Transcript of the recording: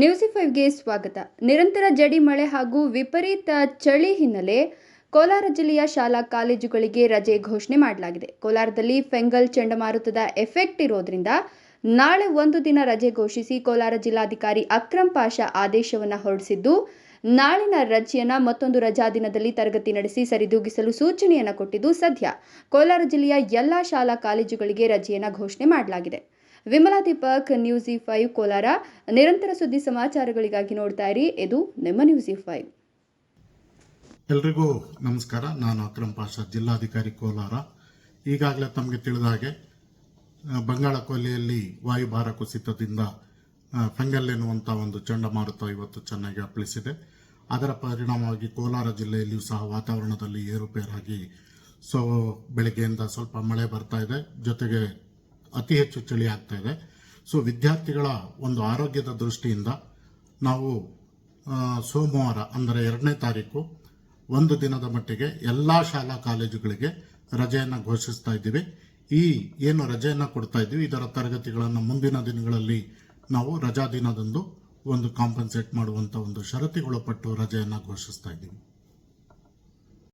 ನ್ಯೂಸಿ ಫೈವ್ಗೆ ಸ್ವಾಗತ. ನಿರಂತರ ಜಡಿ ಮಳೆ ಹಾಗೂ ವಿಪರೀತ ಚಳಿ ಹಿನ್ನೆಲೆ ಕೋಲಾರ ಜಿಲ್ಲೆಯ ಶಾಲಾ ಕಾಲೇಜುಗಳಿಗೆ ರಜೆ ಘೋಷಣೆ ಮಾಡಲಾಗಿದೆ. ಕೋಲಾರದಲ್ಲಿ ಫೆಂಗಲ್ ಚಂಡಮಾರುತದ ಎಫೆಕ್ಟ್ ಇರೋದ್ರಿಂದ ನಾಳೆ ಒಂದು ದಿನ ರಜೆ ಘೋಷಿಸಿ ಕೋಲಾರ ಜಿಲ್ಲಾಧಿಕಾರಿ ಅಕ್ರಂ ಪಾಷಾ ಆದೇಶವನ್ನು ಹೊರಡಿಸಿದ್ದು, ನಾಳಿನ ರಜೆಯನ್ನು ಮತ್ತೊಂದು ರಜಾ ದಿನದಲ್ಲಿ ತರಗತಿ ನಡೆಸಿ ಸರಿದೂಗಿಸಲು ಸೂಚನೆಯನ್ನು ಕೊಟ್ಟಿದ್ದು ಸದ್ಯ. ಕೋಲಾರ ಜಿಲ್ಲೆಯ ಎಲ್ಲಾ ಶಾಲಾ ಕಾಲೇಜುಗಳಿಗೆ ರಜೆಯನ್ನು ಘೋಷಣೆ ಮಾಡಲಾಗಿದೆ. Vimala Deepak, news five, Kolar. ನಿರಂತರ ಸುದ್ದಿ ಸಮಾಚಾರಗಳಿಗಾಗಿ ನೋಡ್ತಾ ಇರಿ. ಇದು ನಿಮ್ಮ ನ್ಯೂಸ್ ಫೈವ್. ಎಲ್ರಿಗೂ ನಮಸ್ಕಾರ. ನಾನು ಅಕ್ರಮ್ ಪಾಷಾ, ಜಿಲ್ಲಾಧಿಕಾರಿ ಕೋಲಾರ. ಈಗಾಗಲೇ ತಮಗೆ ತಿಳಿದ ಹಾಗೆ ಬಂಗಾಳ ಕೊಲ್ಲಿಯಲ್ಲಿ ವಾಯುಭಾರ ಕುಸಿತದಿಂದ ಫೆಂಗಲ್ ಎನ್ನುವಂಥ ಒಂದು ಚಂಡಮಾರುತ ಇವತ್ತು ಚೆನ್ನಾಗಿ ಅಪ್ಪಳಿಸಿದೆ. ಅದರ ಪರಿಣಾಮವಾಗಿ ಕೋಲಾರ ಜಿಲ್ಲೆಯಲ್ಲಿಯೂ ಸಹ ವಾತಾವರಣದಲ್ಲಿ ಏರುಪೇರಾಗಿ ಸೊ, ಬೆಳಗ್ಗೆಯಿಂದ ಸ್ವಲ್ಪ ಮಳೆ ಬರ್ತಾ ಇದೆ. ಜೊತೆಗೆ ಅತಿ ಹೆಚ್ಚು ಚಳಿ ಆಗ್ತಾ ಇದೆ. ಸೊ, ವಿದ್ಯಾರ್ಥಿಗಳ ಒಂದು ಆರೋಗ್ಯದ ದೃಷ್ಟಿಯಿಂದ ನಾವು ಸೋಮವಾರ, ಅಂದರೆ ಎರಡನೇ ತಾರೀಕು, ಒಂದು ದಿನದ ಮಟ್ಟಿಗೆ ಎಲ್ಲ ಶಾಲಾ ಕಾಲೇಜುಗಳಿಗೆ ರಜೆಯನ್ನು ಘೋಷಿಸ್ತಾ ಇದ್ದೀವಿ. ಈ ಏನು ರಜೆಯನ್ನು ಕೊಡ್ತಾ ಇದ್ದೀವಿ, ಇದರ ತರಗತಿಗಳನ್ನು ಮುಂದಿನ ದಿನಗಳಲ್ಲಿ ನಾವು ರಜಾ ದಿನದಂದು ಒಂದು ಕಾಂಪನ್ಸೇಟ್ ಮಾಡುವಂಥ ಒಂದು ಷರತ್ತಿಗೊಳಪಟ್ಟು ರಜೆಯನ್ನು ಘೋಷಿಸ್ತಾ ಇದ್ದೀವಿ.